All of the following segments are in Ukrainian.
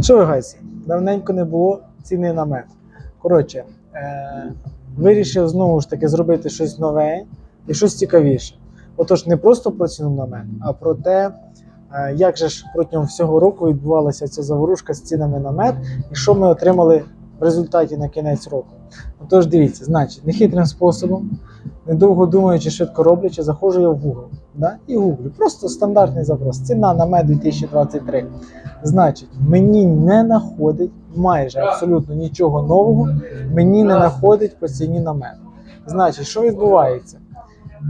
Що? Давненько не було ціни на мед. Коротше, е- вирішив знову ж таки зробити щось нове і щось цікавіше. Отож, не просто про ціну на мед, а про те, е, як же ж протягом всього року відбувалася ця заворушка з цінами на мед, і що ми отримали в результаті на кінець року. Отож, дивіться, значить, нехитрим способом, недовго думаючи, швидко роблячи, заходжу я в Google. Да? І гуглю. Просто стандартний запрос. Ціна на мед 2023. Значить, мені не находить майже абсолютно нічого нового, мені не находить по ціні на мед. Значить, що відбувається?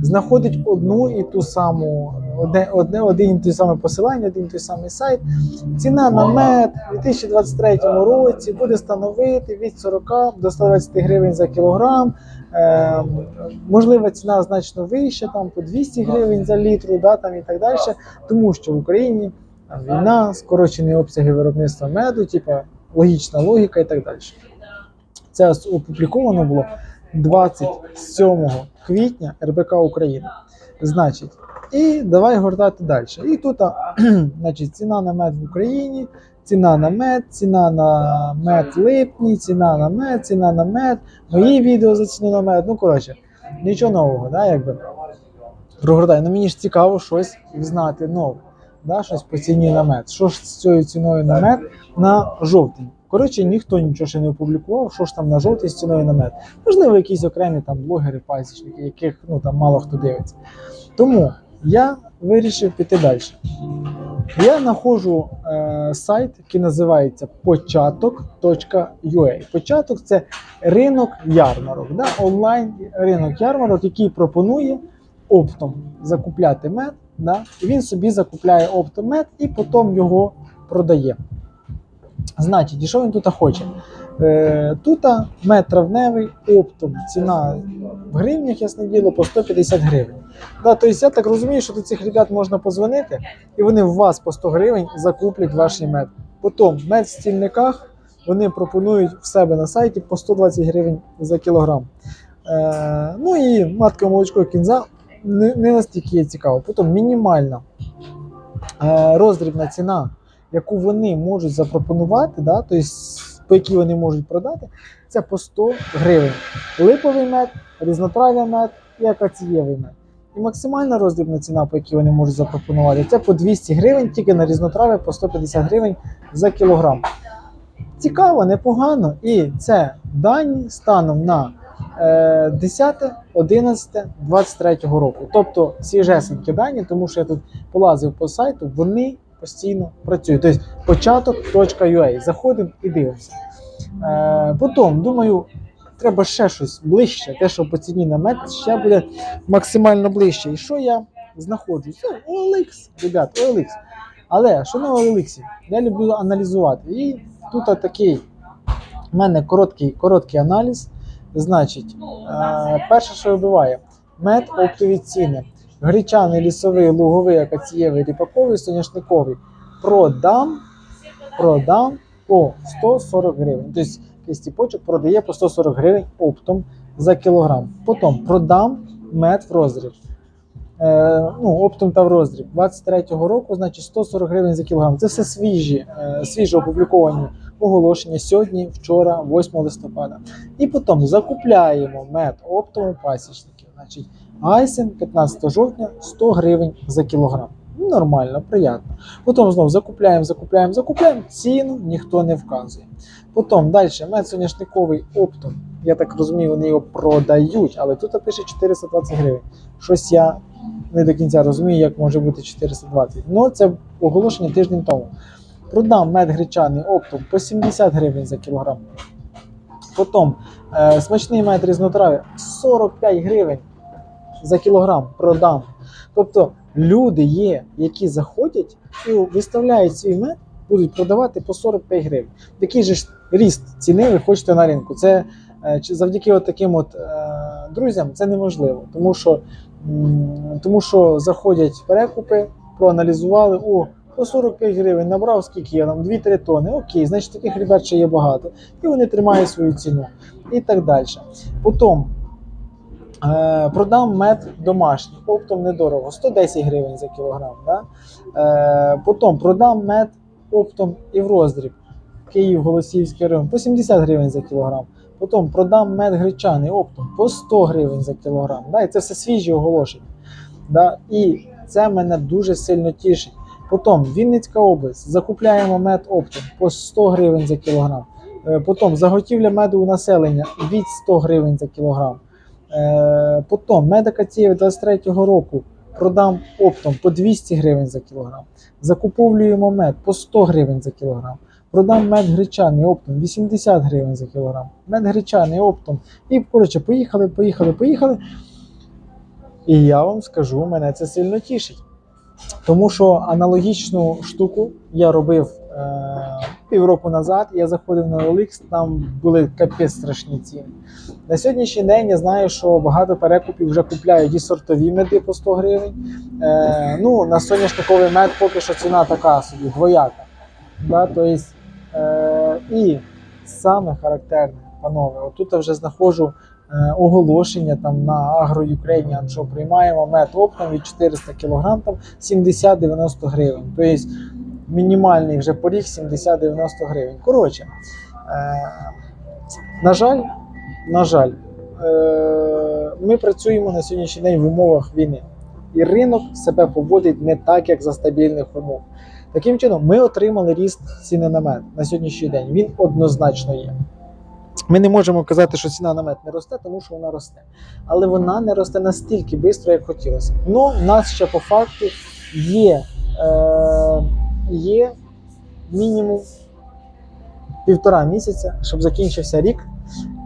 Знаходить одну і ту саму, одне, одне, один і той самий посилання, один і той самий сайт. Ціна на мед у 2023 році буде становити від 40 до 120 гривень за кілограм. Е, можлива ціна значно вища, там по 200 гривень за літру, да, там і так далі, тому що в Україні війна, скорочені обсяги виробництва меду, типа логічна логіка і так далі. Це опубліковано було 27 квітня РБК України. Значить, і давай гортати далі. І тут значить, ціна на мед в Україні, ціна на мед, ціна на мед липні, ціна на мед, ціна на мед, мої відео за ціну на мед. Ну, коротше, нічого нового, да, якби. Прогортай. Ну мені ж цікаво щось знати нове. Да, щось по ціні на мед. Що ж з цією ціною на мед на жовтень? Коротше, ніхто нічого ще не опублікував, що ж там на жовтий з ціною на мед. Можливо, якісь окремі там блогери, пасічники, яких ну там мало хто дивиться. Тому я вирішив піти далі. Я знаходжу е, сайт, який називається початок.ua. Початок це ринок ярмарок, да? онлайн ринок ярмарок, який пропонує оптом закупляти мед. Да? І він собі закупляє оптом мед і потім його продає. Значить, і що він тут хоче? Е, тут мед травневий оптом, ціна в гривнях, ясне діло, по 150 гривень. Да, тобто я так розумію, що до цих ребят можна позвонити, і вони в вас по 100 гривень закуплять ваш мед. Потім мед в стільниках вони пропонують в себе на сайті по 120 гривень за кілограм. Е, ну і матка молочко кінза не, не настільки є цікаво. Потім мінімальна е, роздрібна ціна, яку вони можуть запропонувати, да, тобто, по якій вони можуть продати, це по 100 гривень. Липовий мед, різнотрав'я мед і акацієвий мед. І максимальна роздрібна ціна, по якій вони можуть запропонувати, це по 200 гривень, тільки на різнотрав'я по 150 гривень за кілограм. Цікаво, непогано. І це дані станом на е, 10, 11, 23 року. Тобто свіжесенькі дані, тому що я тут полазив по сайту, вони постійно працюють. Тобто початок.ua. Заходимо і дивимося. Е, потім, думаю, треба ще щось ближче, те, що по ціні на мед ще буде максимально ближче. І що я знаходжу? Це OLX, ребят, OLX. Але що на OLX? Я люблю аналізувати. І тут такий у мене короткий, короткий аналіз. Значить, е, перше, що вибиває, мед оптові ціни. Гречаний, лісовий, луговий, акацієвий, ріпаковий, соняшниковий. Продам, продам по 140 гривень. Тобто кістіпочок продає по 140 гривень оптом за кілограм. Потім продам мед в розріб. Е, ну, оптом та в роздріб 23-го року, значить 140 гривень за кілограм. Це все свіжі, е, свіжо опубліковані оголошення сьогодні, вчора, 8 листопада. І потім закупляємо мед оптом у пасічників. Значить, Айсен 15 жовтня 100 гривень за кілограм. Нормально, приємно. Потім знову закупляємо, закупляємо, закупляємо. Ціну ніхто не вказує. Потім далі мед соняшниковий оптом. Я так розумію, вони його продають, але тут пише 420 гривень. Щось я не до кінця розумію, як може бути 420. Ну, це оголошення тиждень тому. Продам мед гречаний оптом по 70 гривень за кілограм. Потім е, смачний мед різнотрав'я 45 гривень за кілограм продам. Тобто люди є, які заходять і виставляють свій мед, будуть продавати по 45 гривень. Такий же ж ріст ціни ви хочете на ринку. Це е, завдяки от таким от е, друзям це неможливо, тому що, тому що заходять перекупи, проаналізували. о, по 45 гривень набрав, скільки я там 2-3 тони. Окей, значить таких ребят ще є багато. І вони тримають свою ціну. І так далі. Потім е, продам мед домашній, оптом недорого, 110 гривень за кілограм. Да? Е, потім продам мед оптом і в роздріб. Київ, Голосіївський район по 70 гривень за кілограм. Потім продам мед гречаний оптом по 100 гривень за кілограм. Да? І це все свіжі оголошення. Да? І це мене дуже сильно тішить. Потім Вінницька область, закупляємо мед оптом по 100 гривень за кілограм. Е, Потім заготівля меду у населення від 100 гривень за кілограм. Е, Потім медикації 23-го року продам оптом по 200 гривень за кілограм. Закуповуємо мед по 100 гривень за кілограм. Продам мед гречаний оптом 80 гривень за кілограм. Мед гречаний оптом. І коротше, поїхали, поїхали, поїхали. І я вам скажу, мене це сильно тішить. Тому що аналогічну штуку я робив півроку назад. Я заходив на OLX, там були капець страшні ціни. На сьогоднішній день я знаю, що багато перекупів вже купляють і сортові меди по 100 гривень. Е, ну, на соняшниковий мед поки що ціна така собі, двояка. Да? Тобто, е, і саме характерне, панове, отут я вже знаходжу е, оголошення там на Agro Ukrainian, що приймаємо мед оптом від 400 кг, там 70-90 гривень. Тобто мінімальний вже поріг 70-90 гривень. Коротше, е, на жаль, на жаль, е, ми працюємо на сьогоднішній день в умовах війни. І ринок себе поводить не так, як за стабільних умов. Таким чином, ми отримали ріст ціни на мед на сьогоднішній день. Він однозначно є. Ми не можемо казати, що ціна на мед не росте, тому що вона росте. Але вона не росте настільки швидко, як хотілося. Ну, в нас ще по факту є, е, є мінімум півтора місяця, щоб закінчився рік.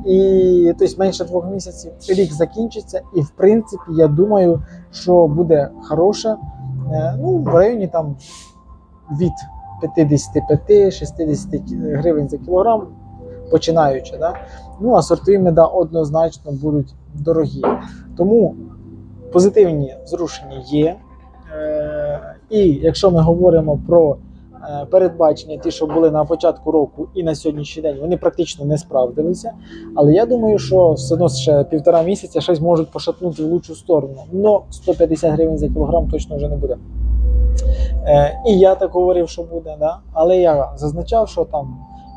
І тобто менше двох місяців рік закінчиться, і в принципі я думаю, що буде хороша, е, ну в районі там від 55-60 гривень за кілограм, починаючи. Да? Ну а сортові меда однозначно будуть дорогі. Тому позитивні зрушення є. І якщо ми говоримо про е, передбачення, ті, що були на початку року і на сьогоднішній день, вони практично не справдилися. Але я думаю, що все одно ще півтора місяця щось можуть пошатнути в лучшу сторону. Но 150 гривень за кілограм точно вже не буде. Е, і я так говорив, що буде, да? але я зазначав, що там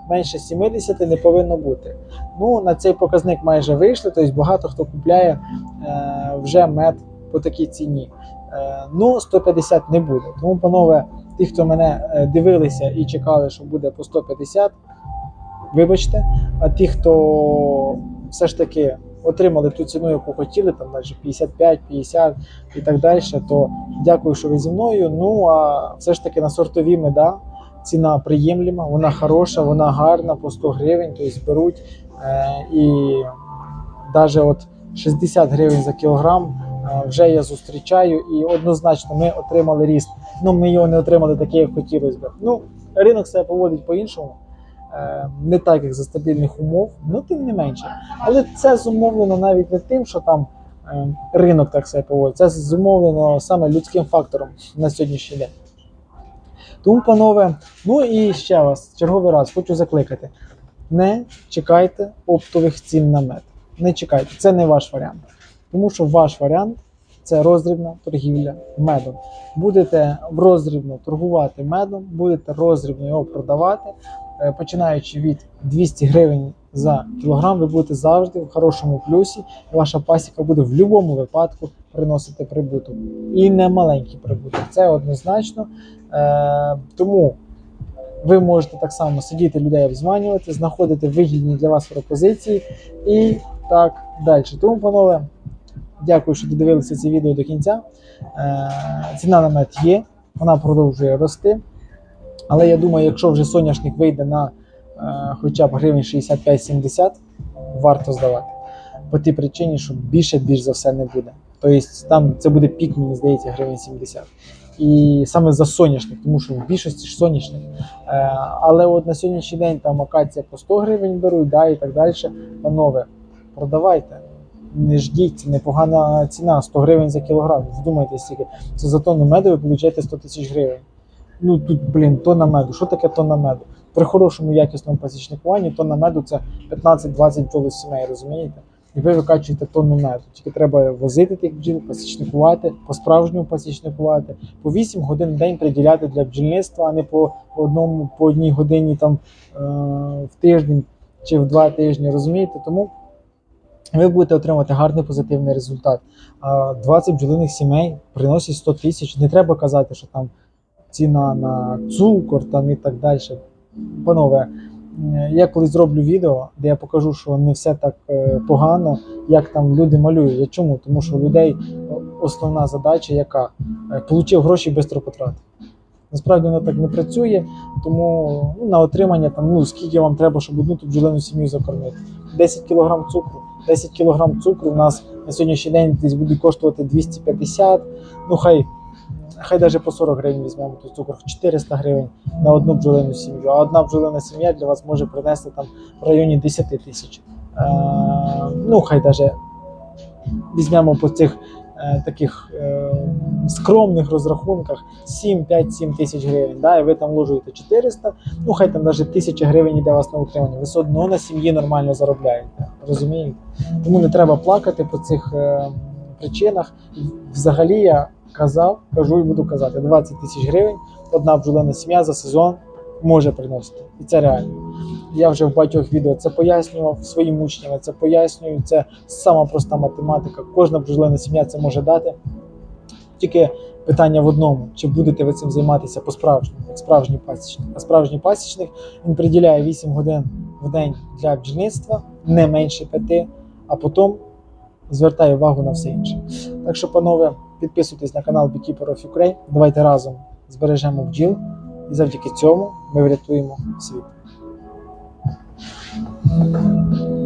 менше 70 не повинно бути. Ну, на цей показник майже вийшли, тобто багато хто купляє е, вже мед по такій ціні. Е, ну, 150 не буде. Тому, панове, ті, хто мене е, дивилися і чекали, що буде по 150, вибачте. А ті, хто все ж таки отримали ту ціну, яку хотіли, там навіть 55, 50 і так далі, то дякую, що ви зі мною. Ну а все ж таки на сортові меда ціна приємлема, вона хороша, вона гарна, по 100 гривень, тобто беруть. Е, і навіть от 60 гривень за кілограм вже я зустрічаю, і однозначно ми отримали ріст. Ну, ми його не отримали такий, як хотілося б. Ну, ринок себе поводить по-іншому. Е, Не так, як за стабільних умов, ну тим не менше. Але це зумовлено навіть не тим, що там е, ринок так себе поводить. Це зумовлено саме людським фактором на сьогоднішній день. Тому, панове, ну і ще вас, черговий раз, хочу закликати: не чекайте оптових цін на мед. Не чекайте, це не ваш варіант. Тому що ваш варіант це роздрібна торгівля медом. Будете роздрібно торгувати медом, будете роздрібно його продавати. Е, Починаючи від 200 гривень за кілограм, ви будете завжди в хорошому плюсі, і ваша пасіка буде в будь-якому випадку приносити прибуток. І не маленький прибуток. Це однозначно. Е, тому ви можете так само сидіти, людей обзванювати, знаходити вигідні для вас пропозиції і так далі. Тому, панове, дякую, що додивилися це відео до кінця. Е, ціна на мед є, вона продовжує рости. Але я думаю, якщо вже соняшник вийде на е, хоча б гривень 65-70, варто здавати. По тій причині, що більше більш за все не буде. Тобто там це буде пік, мені здається, гривень 70. І саме за соняшник, тому що в більшості ж соняшник. Е, але от на сьогоднішній день там акація по 100 гривень беруть, да, і так далі. Панове, продавайте. Не ждіть, непогана ціна, 100 гривень за кілограм. Вдумайтесь, скільки. Це за тонну меду ви получаєте 100 тисяч гривень. Ну тут, блін, тонна меду. Що таке тонна меду? При хорошому якісному пасічникуванні тонна меду це 15-20 бджолосімей, розумієте? і ви викачуєте тонну меду. Тільки треба возити тих бджіл, пасічникувати, по-справжньому пасічникувати, по 8 годин в день приділяти для бджільництва, а не по одному, по одній годині там е, в тиждень чи в два тижні. Розумієте? Тому ви будете отримати гарний позитивний результат. 20 бджолиних сімей приносять 100 тисяч. Не треба казати, що там ціна на цукор там і так далі. Панове, е, я колись зроблю відео, де я покажу, що не все так е, погано, як там люди малюють. Я чому? Тому що у людей основна задача яка? Е, Получив гроші швидко потратив. Насправді воно так не працює, тому ну, на отримання там, ну скільки вам треба, щоб одну ту бджолину сім'ю закормити. 10 кг цукру. 10 кг цукру у нас на сьогоднішній день десь буде коштувати 250, ну хай, хай навіть по 40 гривень візьмемо то цукор, 400 гривень на одну бджолину сім'ю. А одна бджолина сім'я для вас може принести там в районі 10 тисяч. Е, ну, хай навіть візьмемо по цих таких е, скромних розрахунках 7-5-7 тисяч гривень, да, і ви там вложуєте 400, ну хай там навіть 1000 гривень йде у вас на утримання. Ви все одно на сім'ї нормально заробляєте. Розумієте? Тому не треба плакати по цих е, причинах. Взагалі я казав, кажу і буду казати, 20 тисяч гривень одна бджолина сім'я за сезон може приносити. І це реально. Я вже в багатьох відео це пояснював своїм учням, це пояснюю. Це сама проста математика. Кожна бджолина сім'я це може дати. Тільки питання в одному: чи будете ви цим займатися по-справжньому, як справжній пасічник. А справжній пасічник він приділяє 8 годин в день для бджільництва, не менше 5, а потім звертає увагу на все інше. Так що, панове, підписуйтесь на канал Beekeeper of Ukraine. Давайте разом збережемо бджіл, і завдяки цьому ми врятуємо світ. うん